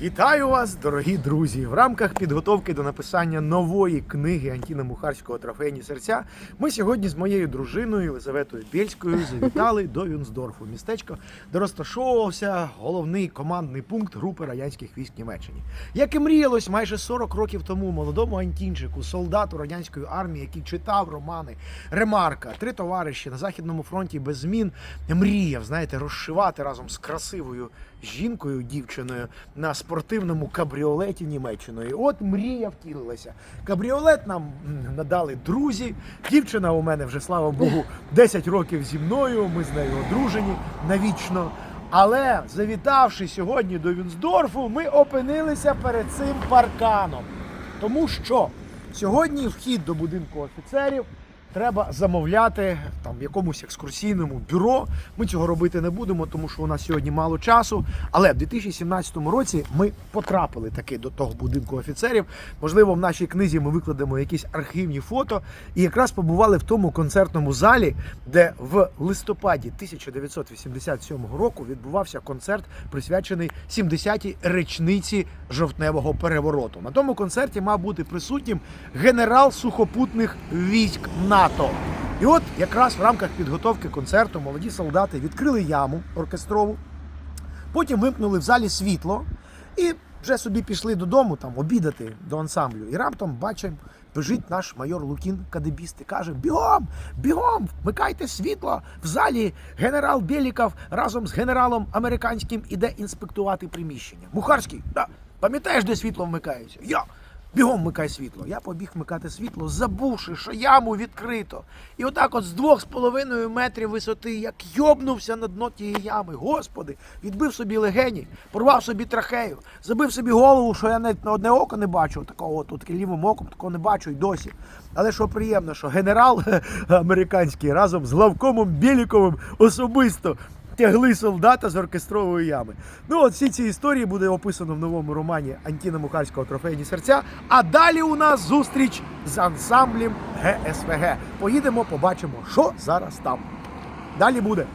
Вітаю вас, дорогі друзі! В рамках підготовки до написання нової книги Антіна Мухарського Трофейні серця ми сьогодні з моєю дружиною Єлизаветою Бєльською завітали до Юнсдорфу, містечко, де розташовувався головний командний пункт групи радянських військ Німеччині. Як і мріялось майже 40 років тому молодому Антінчику, солдату радянської армії, який читав романи Ремарка, три товариші на західному фронті без змін, мріяв, знаєте, розшивати разом з красивою жінкою, дівчиною на спортивному кабріолеті Німеччиною. От мрія втілилася. Кабріолет нам надали друзі. Дівчина у мене вже, слава Богу, 10 років зі мною. Ми з нею одружені навічно. Але завітавши сьогодні до Вюнсдорфу, ми опинилися перед цим парканом. Тому що сьогодні вхід до будинку офіцерів треба замовляти там в якомусь екскурсійному бюро. Ми цього робити не будемо, тому що у нас сьогодні мало часу. Але в 2017 році ми потрапили таки до того будинку офіцерів. Можливо, в нашій книзі ми викладемо якісь архівні фото. І якраз побували в тому концертному залі, де в листопаді 1987 року відбувався концерт, присвячений 70-й річниці жовтневого перевороту. На тому концерті мав бути присутнім генерал сухопутних військ НАТО. І от якраз в рамках підготовки концерту молоді солдати відкрили яму оркестрову, потім вимкнули в залі світло і вже собі пішли додому там обідати до ансамблю. І раптом бачимо, біжить наш майор Лукін Кадебіст і каже: Бігом! Бігом! Вмикайте світло! В залі генерал Бєліков разом з генералом американським іде інспектувати приміщення. Мухарський, да, пам'ятаєш, де світло вмикається? Я! Бігом вмикай світло. Я побіг вмикати світло, забувши, що яму відкрито. І отак от з двох з половиною метрів висоти, як йобнувся на дно тієї ями. Господи, відбив собі легені, порвав собі трахею, забив собі голову, що я навіть на одне око не бачу. Такого тут лівим оком такого не бачу й досі. Але що приємно, що генерал американський разом з главкомом Біліковим особисто тягли солдата з оркестрової ями. Ну, от всі ці історії буде описано в новому романі Антіна Мухарського Трофейні серця. А далі у нас зустріч з ансамблем ГСВГ. Поїдемо, побачимо, що зараз там. Далі буде.